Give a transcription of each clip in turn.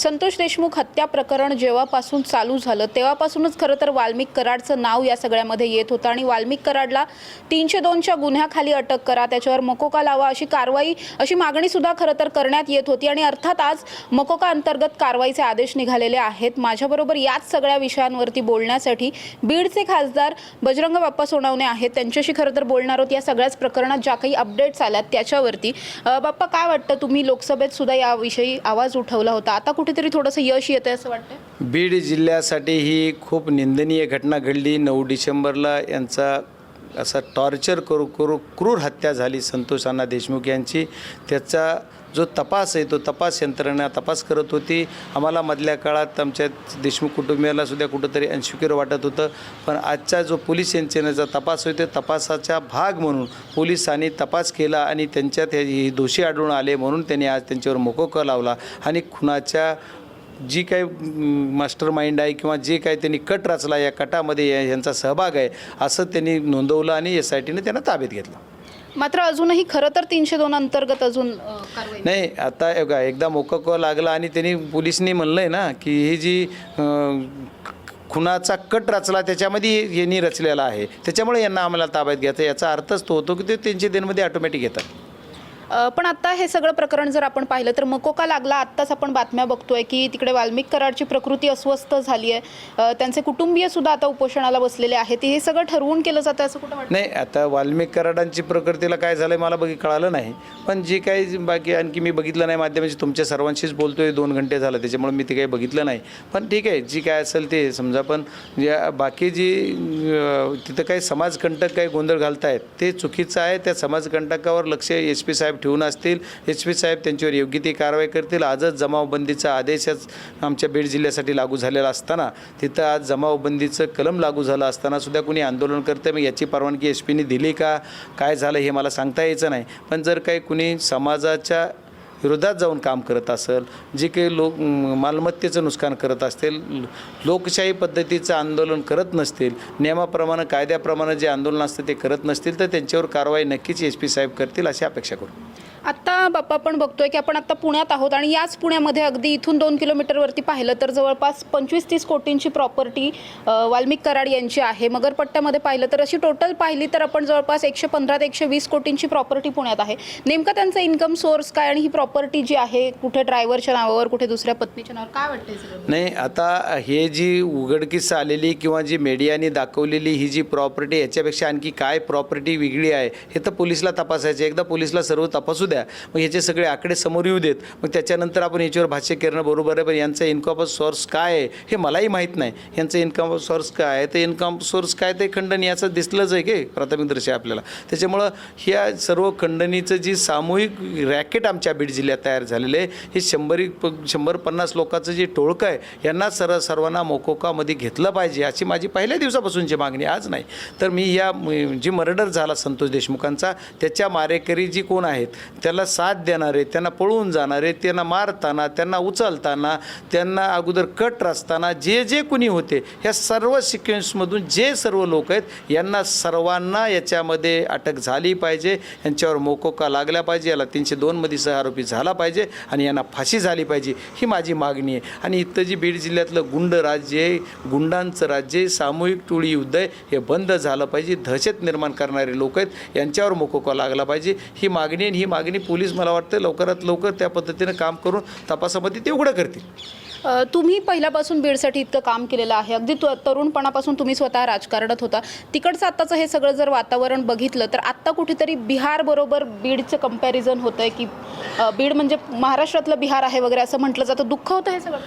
संतोष देशमुख हत्या प्रकरण जेव्हापासून चालू झालं तेव्हापासूनच खरं तर वाल्मिक कराडचं नाव या सगळ्यामध्ये येत होतं आणि वाल्मिक कराडला तीनशे दोनच्या गुन्ह्याखाली अटक करा त्याच्यावर मकोका लावा अशी कारवाई अशी मागणी सुद्धा खरं तर करण्यात येत होती आणि अर्थात आज मकोका अंतर्गत कारवाईचे आदेश निघालेले आहेत. माझ्याबरोबर याच सगळ्या विषयांवरती बोलण्यासाठी बीडचे खासदार बजरंग बाप्पा सोनवणे आहेत. त्यांच्याशी खरं तर बोलणार आहोत या सगळ्याच प्रकरणात ज्या काही अपडेट्स आल्यात त्याच्यावरती. बाप्पा काय वाटतं? तुम्ही लोकसभेत सुद्धा याविषयी आवाज उठवला होता. आता कुठेतरी थोडंसं यश येतं असं वाटतं बीड जिल्ह्यासाठी ही खूप निंदनीय घटना घडली. नऊ डिसेंबरला यांचा असा टॉर्चर करू करू क्रूर हत्या झाली संतोष अण्णा देशमुख यांची. त्याचा जो तपास आहे तो तपास यंत्रणा तपास करत होती. आम्हाला मधल्या काळात आमच्या देशमुख कुटुंबियाला सुद्धा कुठंतरी अनशिक्युअर वाटत होतं. पण आजचा जो पोलीस यंत्रणेचा तपास होतो तपासाचा भाग म्हणून पोलिसांनी तपास केला आणि त्यांच्यात हे हे दोषी आढळून आले म्हणून त्यांनी आज त्यांच्यावर मोकोका लावला. आणि खुनाच्या जी काही मास्टर माइंड आहे किंवा जे काही त्यांनी कट रचला या कटामध्ये यांचा सहभाग आहे असं त्यांनी नोंदवलं आणि एस आय टीने त्यांना ताब्यात घेतलं. मात्र अजूनही खरं तर तीनशे दोन अंतर्गत अजून नाही आता बघा एकदा मोकोका लागला आणि त्यांनी पोलिसनी म्हणलं आहे ना की ही जी खुनाचा कट रचला त्याच्यामध्ये यांनी रचलेला आहे. त्याच्यामुळे यांना आम्हाला ताब्यात घ्यायचं याचा अर्थच तो होतो की ते त्यांच्या देनमध्ये ऑटोमॅटिक येतात. पण आता हे सगळं प्रकरण जर आपण पाहिलं तर मकोका लागला. आत्ताच आपण बातम्या बघतोय की तिकडे वाल्मिक कराडची प्रकृती अस्वस्थ झाली आहे त्यांचे कुटुंबीय सुद्धा आता उपोषणाला बसलेले आहेत. हे सगळं ठरवून केलं जातं असं कुठं नाही आता वाल्मिक कराडांची प्रकृतीला काय झालं आहे मला बघी कळालं नाही. पण जे काही बाकी आणखी मी बघितलं नाही माध्यमाची तुमच्या सर्वांशीच बोलतो आहे दोन घंटे झालं त्याच्यामुळे मी ते काही बघितलं नाही. पण ठीक आहे जी काय असेल ते. समजा पण या बाकी जी तिथं काही समाजकंटक काही गोंधळ घालतायत ते चुकीचं आहे. त्या समाजकंटकावर लक्ष एस पी साहेब ठेवून असतील. एस पी साहेब त्यांच्यावर योग्य ती कारवाई करतील. आजच जमावबंदीचा आदेशच आमच्या बीड जिल्ह्यासाठी लागू झालेला असताना तिथं आज जमावबंदीचं कलम लागू झालं असताना सुद्धा कुणी आंदोलन करतं मग याची परवानगी एस पीने दिली का? काय झालं हे मला सांगता यायचं नाही. पण जर काही कुणी समाजाच्या विरोधात जाऊन काम करत असेल जे काही लोक मालमत्तेचं नुकसान करत असतील लोकशाही पद्धतीचं आंदोलन करत नसतील नियमाप्रमाणे कायद्याप्रमाणे जे आंदोलन असतं ते करत नसतील तर त्यांच्यावर कारवाई नक्कीच एस पी साहेब करतील अशी अपेक्षा करू. आत्ता बाप्पा आपण बघतोय की आपण आत्ता पुण्यात आहोत आणि याच पुण्यामध्ये अगदी इथून दोन किलोमीटरवरती पाहिलं तर जवळपास पंचवीस तीस कोटींची प्रॉपर्टी वाल्मिक कराड यांची आहे. मगरपट्ट्यामध्ये पाहिलं तर अशी टोटल पाहिली तर आपण जवळपास एकशे पंधरा ते एकशे वीस कोटींची प्रॉपर्टी पुण्यात आहे. नेमकं त्यांचं इन्कम सोर्स काय आणि ही प्रॉपर्टी जी आहे कुठे ड्रायव्हरच्या नावावर कुठे दुसऱ्या पत्नीच्या नावावर काय वाटतं नाही आता हे जी उघडकीस आलेली किंवा जी मीडियाने दाखवलेली ही जी प्रॉपर्टी याच्यापेक्षा आणखी काय प्रॉपर्टी वेगळी आहे हे तर पोलिसला तपासायचे एकदा पोलिसला सर्व तपासू द्या. मग ह्याचे सगळे आकडे समोर येऊ देत. मग त्याच्यानंतर आपण याच्यावर भाष्य करणं बरोबर आहे. पण यांचा इन्कम सोर्स काय आहे हे मलाही माहीत नाही. यांचं इन्कम सोर्स काय आहे? ते इन्कम सोर्स काय ते खंडणीयाचं दिसलंच आहे की प्राथमिक दृष्टी आपल्याला. त्याच्यामुळं ह्या सर्व खंडणीचं जी सामूहिक रॅकेट आमच्या बीड जिल्ह्यात तयार झालेलं आहे हे शंभरी शंभर पन्नास लोकांचं जे टोळकं आहे यांना सर्व सर्वांना मोकोकामध्ये घेतलं पाहिजे अशी माझी पहिल्या दिवसापासूनची मागणी आज नाही. तर मी या जी मर्डर झाला संतोष देशमुखांचा त्याच्या मारेकरी जी कोण आहेत? त्याला साथ देणारे त्यांना पळून जाणारे त्यांना मारताना त्यांना उचलताना त्यांना अगोदर कट रचताना जे जे कुणी होते ह्या सर्व सिक्वेन्समधून जे सर्व लोक आहेत यांना सर्वांना याच्यामध्ये अटक झाली पाहिजे यांच्यावर मोकोका लागला पाहिजे याला तीनशे दोनमध्ये सह आरोपी झाला पाहिजे आणि यांना फाशी झाली पाहिजे ही माझी मागणी आहे. आणि इथं जी बीड जिल्ह्यातलं गुंड राज्य आहे गुंडांचं राज्य आहे सामूहिक टोळी युद्ध आहे हे बंद झालं पाहिजे दहशत निर्माण करणारे लोक आहेत यांच्यावर मोकोका लागला पाहिजे ही मागणी आणि ही मागणी पोलीस मला वाटतं लवकरात लवकर त्या पद्धतीनं काम करून तपासामध्ये ते उघडं करतील. तुम्ही पहिल्यापासून बीडसाठी इतकं काम केलेलं आहे. अगदी त- तरुणपणापासून तुम्ही स्वतः राजकारणात होता. तिकडचं आत्ताचं हे सगळं जर वातावरण बघितलं तर आत्ता कुठेतरी बिहारबरोबर बीडचं कंपॅरिझन होतं आहे की बीड म्हणजे महाराष्ट्रातलं बिहार आहे वगैरे असं म्हटलं जातं. दुःख होतं हे सगळं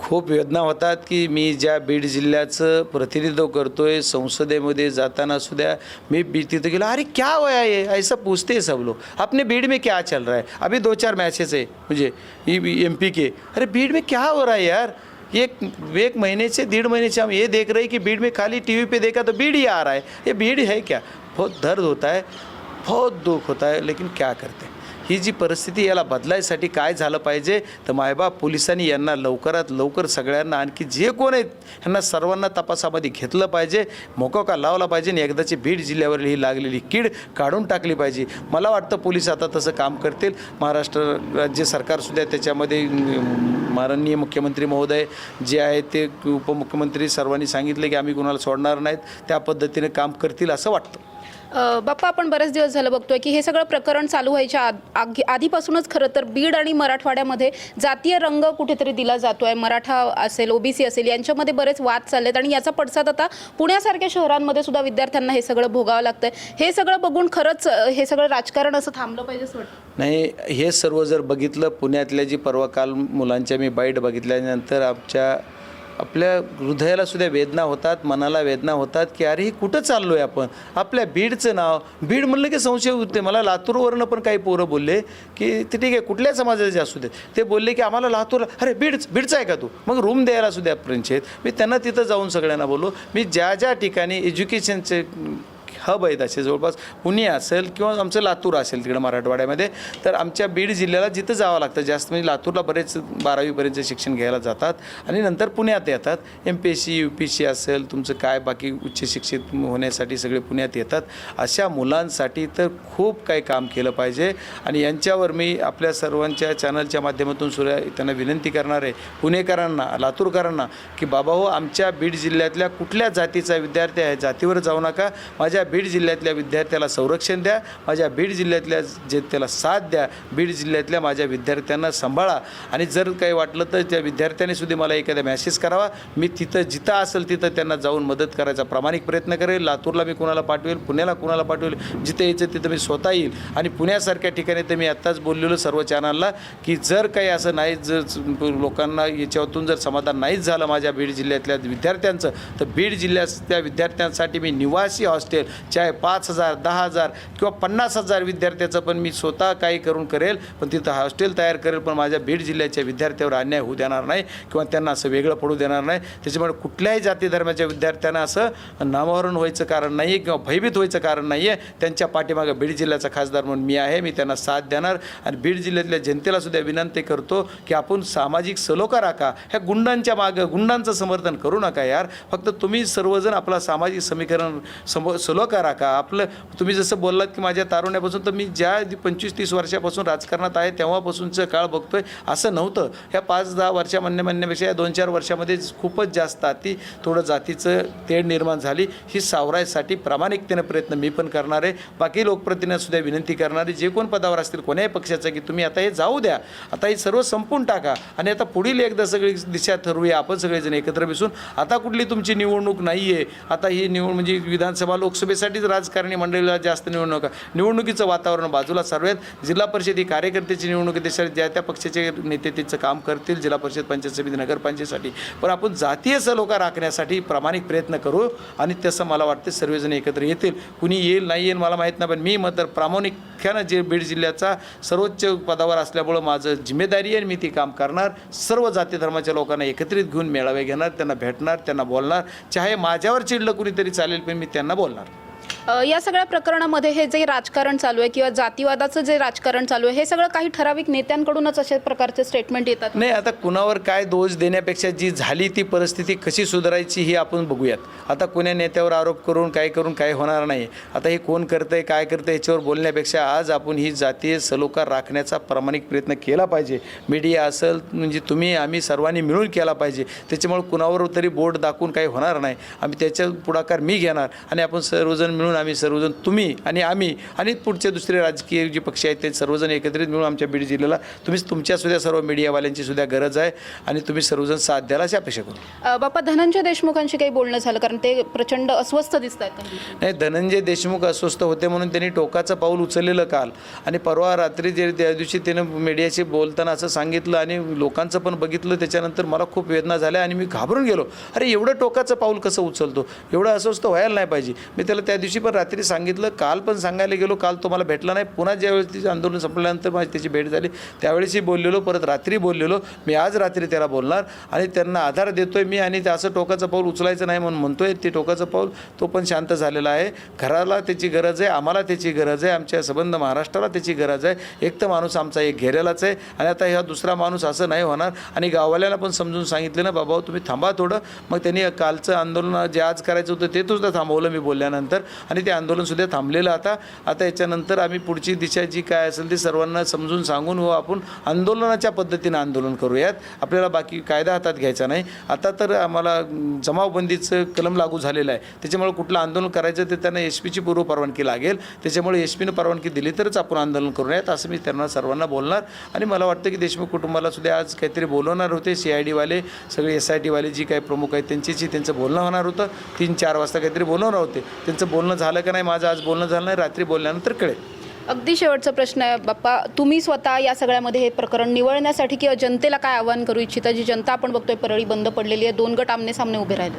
खूप वेदना होतात की मी ज्या बीड जिल्ह्याचं प्रतिनिधित्व करतोय संसदेमध्ये जाताना सुद्धा मी बी तिथं गेलो अरे क्या हो वया ये ऐसा पूछते सब लोग. अपने बीड में क्या चल रहा है? अभी दो चार मैचेस है मुझे एम पी के. अरे बीड में क्या हो रहा है? यार, ये एक महीने से, डेढ़ महीने से हम ये देख रहे हैं कि भीड़ में खाली टीवी पे देखा तो भीड़ ही आ रहा है। ये भीड़ है क्या? बहुत दर्द होता है, बहुत दुख होता है, लेकिन क्या करते हैं? ही जी परिस्थिती याला बदलायसाठी काय झालं पाहिजे तर मायबाप पोलिसांनी यांना लवकरात लवकर सगळ्यांना आणखी जे कोण आहेत यांना सर्वांना तपासामध्ये घेतलं पाहिजे मोकोका लावला पाहिजे आणि एकदाची बीड जिल्ह्यावरील ही लागलेली कीड काढून टाकली पाहिजे. मला वाटतं पोलीस आता तसं काम करतील. महाराष्ट्र राज्य सरकारसुद्धा त्याच्यामध्ये माननीय मुख्यमंत्री महोदय जे आहे ते उपमुख्यमंत्री सर्वांनी सांगितले की आम्ही कुणाला सोडणार नाहीत त्या पद्धतीने काम करतील असं वाटतं. बाप्पा आपण बरेच दिवस झालं बघतोय की हे सगळं प्रकरण चालू व्हायच्या आधीपासूनच खरं तर बीड आणि मराठवाड्यामध्ये जातीय रंग कुठेतरी दिला जातोय. मराठा असेल ओबीसी असेल यांच्यामध्ये बरेच वाद चाललेत आणि याचा पडसाद आता पुण्यासारख्या शहरांमध्ये सुद्धा विद्यार्थ्यांना हे सगळं भोगावं लागतंय. हे सगळं बघून खरंच हे सगळं राजकारण असं थांबलं पाहिजे असं वाटतं? नाही हे सर्व जर बघितलं पुण्यातल्या जी पर्वकाल काल मुलांच्या मी बाईट बघितल्यानंतर आमच्या आपल्या हृदयाला सुद्धा वेदना होतात मनाला वेदना होतात की अरे हे कुठं चाललो आहे आपण? आपल्या बीडचं नाव बीड म्हणलं की संशय होते. मला लातूरवरनं पण काही पोरं बोलले की ते ठीक आहे कुठल्या समाजाचे असू दे. ते बोलले की आम्हाला लातूर अरे बीड बीडचा आहे का तू? मग रूम द्यायला सुद्धा पंचायत मी त्यांना तिथं जाऊन सगळ्यांना बोललो. मी ज्या ज्या ठिकाणी एज्युकेशनचे हब आहेत असे जवळपास. पुणे असेल किंवा आमचं लातूर असेल तिकडं मराठवाड्यामध्ये. तर आमच्या बीड जिल्ह्याला जिथं जावं लागतं जास्त म्हणजे लातूरला बरेच बारावीपर्यंत शिक्षण घ्यायला जातात आणि नंतर पुण्यात येतात. M P S C U P C असेल तुमचं काय बाकी उच्च शिक्षित होण्यासाठी सगळे पुण्यात येतात. अशा मुलांसाठी तर खूप काही काम केलं पाहिजे. आणि यांच्यावर मी आपल्या सर्वांच्या चॅनलच्या माध्यमातून सुद्धा त्यांना विनंती करणार आहे पुणेकरांना लातूरकरांना की बाबा हो आमच्या बीड जिल्ह्यातल्या कुठल्या जातीचा विद्यार्थी आहे जातीवर जाऊ नका. माझ्या बीड जिल्ह्यातल्या विद्यार्थ्याला संरक्षण द्या माझ्या बीड जिल्ह्यातल्या जे त्याला साथ द्या बीड जिल्ह्यातल्या माझ्या विद्यार्थ्यांना सांभाळा. आणि जर काही वाटलं तर त्या विद्यार्थ्यांनीसुद्धा मला एखादा मॅसेज करावा. मी तिथं जिथं असेल तिथं त्यांना जाऊन मदत करायचा प्रामाणिक प्रयत्न करेल. लातूरला मी कुणाला पाठवेल पुण्याला कुणाला पाठवेल जिथे यायचं तिथं मी स्वतः येईल. आणि पुण्यासारख्या ठिकाणी तर मी आत्ताच बोललेलो सर्व चॅनलला की जर काही असं नाही जर लोकांना याच्यातून जर समाधान नाहीच झालं माझ्या बीड जिल्ह्यातल्या विद्यार्थ्यांचं तर बीड जिल्ह्यातल्या विद्यार्थ्यांसाठी मी निवासी हॉस्टेल चाहे पाच हजार दहा हजार किंवा पन्नास हजार विद्यार्थ्याचं पण मी स्वतः काही करून करेल पण तिथं हॉस्टेल तयार करेल पण माझ्या बीड जिल्ह्याच्या विद्यार्थ्यावर अन्याय होऊ देणार नाही किंवा त्यांना असं वेगळं पडू देणार नाही. त्याच्यामुळे कुठल्याही जाती धर्माच्या विद्यार्थ्यांना असं नामवरण व्हायचं कारण नाही आहे किंवा भयभीत व्हायचं कारण नाही आहे त्यांच्या पाठीमागं बीड जिल्ह्याचा खासदार म्हणून मी आहे मी त्यांना साथ देणार आणि बीड जिल्ह्यातल्या जनतेला सुद्धा विनंती करतो की आपण सामाजिक सलोखा राखा. ह्या गुंडांच्या मागं गुंडांचं समर्थन करू नका यार. फक्त तुम्ही सर्वजण आपला सामाजिक समीकरण सम सलोखा करा का? आपलं तुम्ही जसं बोललात की माझ्या तारुण्यापासून तर मी ज्या पंचवीस तीस वर्षापासून राजकारणात आहे तेव्हापासूनचं काळ बघतोय असं नव्हतं. ह्या पाच दहा वर्षा म्हणण्या म्हणण्यापेक्षा या दोन चार वर्षामध्ये खूपच जास्त अति थोडं जातीचं तेढ निर्माण झाली. ही सावरायसाठी प्रामाणिकतेने प्रयत्न मी पण करणार आहे. बाकी लोकप्रतिनिधीसुद्धा विनंती करणारे जे कोण पदावर असतील कोण्याही पक्षाचं की तुम्ही आता हे जाऊ द्या. आता हे सर्व संपून टाका. आणि आता पुढील एकदा सगळी दिशा ठरवूया. आपण सगळेजण एकत्र बसून. आता कुठली तुमची निवडणूक नाही आहे आता ही निवड म्हणजे विधानसभा लोकसभेसाठीच राजकारणी मंडळीला जास्त निवडणुका निवडणुकीचं वातावरण बाजूला सर्वात जिल्हा परिषद ही कार्यकर्त्याची निवडणूक आहे. त्यासाठी ज्या त्या पक्षाचे नेते त्याचं काम करतील. जिल्हा परिषद पंचायत समिती नगरपंचायतीसाठी पण आपण जातीय सलोखा राखण्यासाठी प्रामाणिक प्रयत्न करू आणि तसं मला वाटतं सर्वजण एकत्र येतील. कुणी येईल नाही येईल मला माहीत नाही पण मी मात्र प्रामाणिकपणे जे बीड जिल्ह्याचा सर्वोच्च पदावर असल्यामुळं माझं जिम्मेदारी आहे मी ती काम करणार. सर्व जाती धर्माच्या लोकांना एकत्रित घेऊन मेळावे घेणार त्यांना भेटणार त्यांना बोलणार. चाहे माझ्यावर चिडलं कुणीतरी चालेल पण मी त्यांना बोलणार. या सगळ्या प्रकरणामध्ये हे जे राजकारण चालू आहे किंवा जातीवादाचं जे राजकारण चालू आहे हे सगळं काही ठराविक नेत्यांकडूनच अशा प्रकारचे स्टेटमेंट येतात? नाही आता कुणावर काय दोष देण्यापेक्षा जी झाली ती परिस्थिती कशी सुधारायची ही आपण बघूयात. आता कुण्या नेत्यावर आरोप करून काय करून काय होणार नाही. आता हे कोण करतंय काय करतंय याच्यावर बोलण्यापेक्षा आज आपण ही जातीय सलोखा राखण्याचा प्रामाणिक प्रयत्न केला पाहिजे. मीडिया असेल म्हणजे तुम्ही आम्ही सर्वांनी मिळून केला पाहिजे. त्याच्यामुळे कुणावर तरी बोट दाखवून काही होणार नाही. आम्ही त्याच्या पुढाकार मी घेणार आणि आपण सर्वजण मिळून आम्ही सर्वजण तुम्ही आणि आम्ही आणि पुढचे दुसरे राजकीय जे पक्ष आहेत ते सर्वजण एकत्रित मिळून आमच्या बीड जिल्ह्याला तुम्ही तुमच्या सुद्धा सर्व मीडियावाल्यांची सुद्धा गरज आहे आणि तुम्ही सर्वजण साथ द्याल अशी अपेक्षा करू. बाप्पा धनंजय देशमुखांशी काही बोलणं झालं कारण ते प्रचंड अस्वस्थ दिसत आहेत नाही धनंजय देशमुख अस्वस्थ होते म्हणून त्यांनी टोकाचं पाऊल उचललेलं काल. आणि परवा रात्री जे त्या दिवशी त्यानं मीडियाशी बोलताना असं सांगितलं आणि लोकांचं पण बघितलं त्याच्यानंतर मला खूप वेदना झाल्या आणि मी घाबरून गेलो. अरे एवढं टोकाचं पाऊल कसं उचलतो? एवढं अस्वस्थ व्हायला नाही पाहिजे. मी त्याला त्या दिवशी पण रात्री सांगितलं काल पण सांगायला गेलो काल तुम्हाला भेटला नाही. पुन्हा ज्यावेळेस तिचं आंदोलन संपल्यानंतर माझी त्याची भेट झाली. त्यावेळेसही बोललेलो परत रात्री बोललेलो. मी आज रात्री त्याला बोलणार आणि त्यांना आधार देतोय मी आणि ते असं टोकाचं पाऊल उचलायचं नाही म्हणून म्हणतोय. ते टोकाचं पाऊल तो पण शांत झालेला आहे. घराला त्याची गरज आहे आम्हाला त्याची गरज आहे आमच्या संबंध महाराष्ट्राला त्याची गरज आहे. एक तर माणूस आमचा एक घेरेलाच आहे आणि आता ह्या दुसरा माणूस असं नाही होणार. आणि गाववाल्याला पण समजून सांगितलं ना बाबा तुम्ही थांबा थोडं. मग त्यांनी कालचं आंदोलन जे आज करायचं होतं ते सुद्धा थांबवलं मी बोलल्यानंतर. आणि ते आंदोलनसुद्धा थांबलेलं आता. आता याच्यानंतर आम्ही पुढची दिशा जी काय असेल ती सर्वांना समजून सांगून व आपण आंदोलनाच्या पद्धतीनं आंदोलन करूयात. आपल्याला बाकी कायदा हातात घ्यायचा नाही. आता तर आम्हाला जमावबंदीचं कलम लागू झालेलं आहे. त्याच्यामुळे कुठलं आंदोलन करायचं ते त्यांना एस पीची पूर्व परवानगी लागेल. त्याच्यामुळे एस पीनं परवानगी दिली तरच आपण आंदोलन करूयात असं मी त्यांना सर्वांना बोलणार. आणि मला वाटतं की देशमुख कुटुंबाला सुद्धा आज काहीतरी बोलवणार होते. सी आय डीवाले सगळे एस आय टीवाले जी काही प्रमुख आहेत त्यांच्याशी त्यांचं बोलणं होणार होतं. तीन चार वाजता काहीतरी बोलवणार होते. त्यांचं बोलणं झालं का नाही माझं आज बोलणं झालं नाही रात्री बोलल्यानंतर कळेल. अगदी शेवटचा प्रश्न आहे बाप्पा तुम्ही स्वतः या सगळ्यामध्ये हे प्रकरण निवळण्यासाठी किंवा जनतेला काय आवाहन करू इच्छिता जी जनता आपण बघतोय परळी बंद पडलेली आहे दोन गट आमने सामने उभे राहिले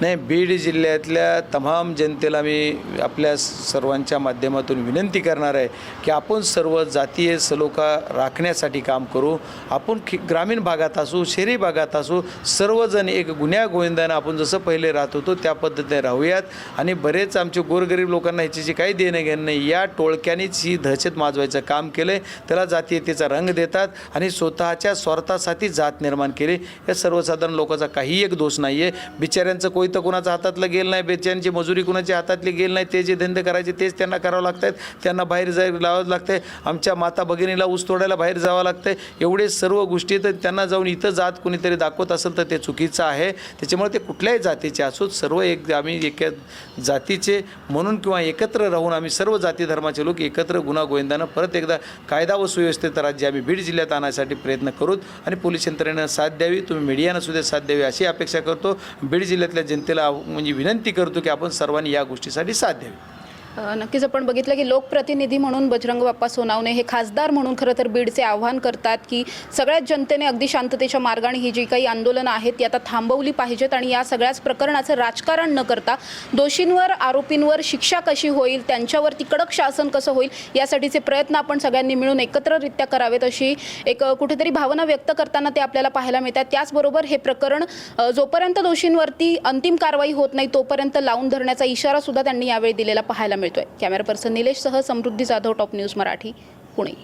नाही बीड जिल्ह्यातल्या तमाम जनतेला मी आपल्या सर्वांच्या माध्यमातून विनंती करणार आहे की आपण सर्व जातीय सलोखा राखण्यासाठी काम करू. आपण खि ग्रामीण भागात असू शहरी भागात असू सर्वजण एक गुन्ह्या गोविंदानं आपण जसं पहिले राहत होतो त्या पद्धतीने राहूयात. आणि बरेच आमचे गोरगरीब लोकांना ह्याची काही देणं घेणं नाही या टोळक्यानेच ही दहशत माजवायचं काम केलं आहे त्याला जातीयतेचा रंग देतात आणि स्वतःच्या स्वार्थासाठी जात निर्माण केली. या सर्वसाधारण लोकांचा काही एक दोष नाही आहे बिचाऱ्यांचं कोई तर कुणाच्या हातातलं गेलं नाही बेचैनची मजुरी कुणाच्या हातातली गेल नाही ते जे धंदे करायचे तेच त्यांना करावं लागत आहेत त्यांना बाहेर जाय लावावं लागतं आहे आमच्या माता भगिनीला ऊस तोडायला बाहेर जावं लागतं आहे एवढे सर्व गोष्टी तर त्यांना जाऊन इथं जात कुणीतरी दाखवत असेल तर ते चुकीचं आहे. त्याच्यामुळे ते कुठल्याही जातीचे असोत सर्व एक आम्ही एका जातीचे म्हणून किंवा एकत्र राहून आम्ही सर्व जाती धर्माचे लोक एकत्र गुन्हा गोविंदानं परत एकदा कायदा व सुव्यवस्थेत राज्य आम्ही बीड जिल्ह्यात आणण्यासाठी प्रयत्न करूत आणि पोलीस यंत्रणेनं साथ द्यावी. तुम्ही मीडियानं सुद्धा साथ द्यावी अशी अपेक्षा करतो. बीड जिल्ह्यातल्या जनतेला म्हणजे विनंती करतो की आपण सर्वांनी या गोष्टीसाठी साथ द्यावी. नक्कीच आपण बघितलं की लोकप्रतिनिधी म्हणून बजरंग बाप्पा सोनावणे हे खासदार म्हणून खरं तर बीडचे आव्हान करतात की सगळ्याच जनतेने अगदी शांततेच्या मार्गाने ही जी काही आंदोलनं आहेत ती आता थांबवली पाहिजेत आणि या सगळ्याच प्रकरणाचं राजकारण न करता दोषींवर आरोपींवर शिक्षा कशी होईल त्यांच्यावरती कडक शासन कसं होईल यासाठीचे प्रयत्न आपण सगळ्यांनी मिळून एकत्ररित्या करावेत अशी एक कुठेतरी भावना व्यक्त करताना ते आपल्याला पाहायला मिळतात. त्याचबरोबर हे प्रकरण जोपर्यंत दोषींवरती अंतिम कारवाई होत नाही तोपर्यंत लावून धरण्याचा इशारा सुद्धा त्यांनी यावेळी दिलेला पाहायला मिळतो. मिळतोय. कॅमेरा पर्सन निलेश सह समृद्धी जाधव टॉप न्यूज मराठी पुणे.